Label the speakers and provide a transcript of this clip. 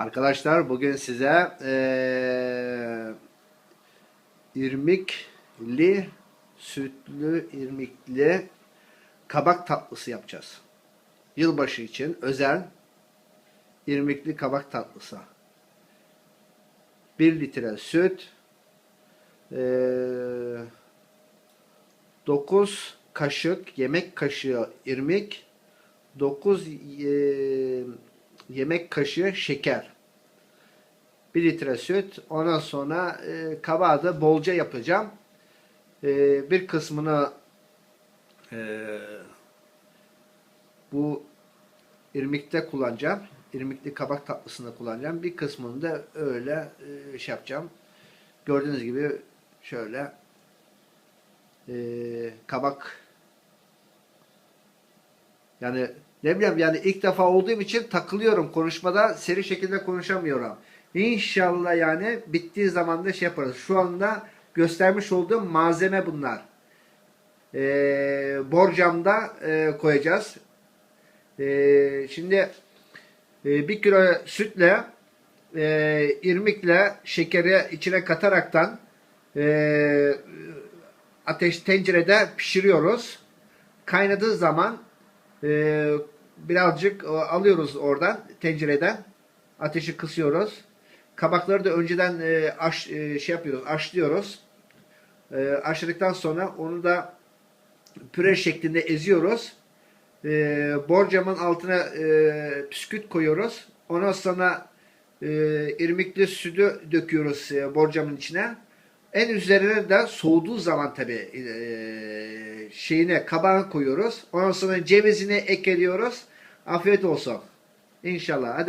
Speaker 1: Arkadaşlar bugün size eee irmikli, sütlü irmikli kabak tatlısı yapacağız. Yılbaşı için özel irmikli kabak tatlısı. 1 litre süt, eee 9 kaşık yemek kaşığı irmik, 9 eee, yemek kaşığı şeker. 1 litre süt. Ondan sonra e, kabağı da bolca yapacağım. E, bir kısmını e, bu irmikte kullanacağım. İrmikli kabak tatlısında kullanacağım. Bir kısmını da öyle e, şey yapacağım. Gördüğünüz gibi şöyle e, kabak yani ne bileyim yani ilk defa olduğum için takılıyorum konuşmada seri şekilde konuşamıyorum. İnşallah yani bittiği zaman da şey yaparız. Şu anda göstermiş olduğum malzeme bunlar. Ee, borcamda e, koyacağız. Ee, şimdi e, bir kilo sütle e, irmikle şekeri içine kataraktan e, ateş tencerede pişiriyoruz. Kaynadığı zaman ee, birazcık e, alıyoruz oradan tencereden. Ateşi kısıyoruz. Kabakları da önceden e, aş, e, şey yapıyoruz, aşlıyoruz. E, aşladıktan sonra onu da püre şeklinde eziyoruz. E, borcamın altına e, püsküt koyuyoruz. Ondan sonra e, irmikli sütü döküyoruz e, borcamın içine. En üzerine de soğuduğu zaman tabi e, şeyine kabağını koyuyoruz. Ondan sonra cevizini ekliyoruz. Afiyet olsun. İnşallah. Hadi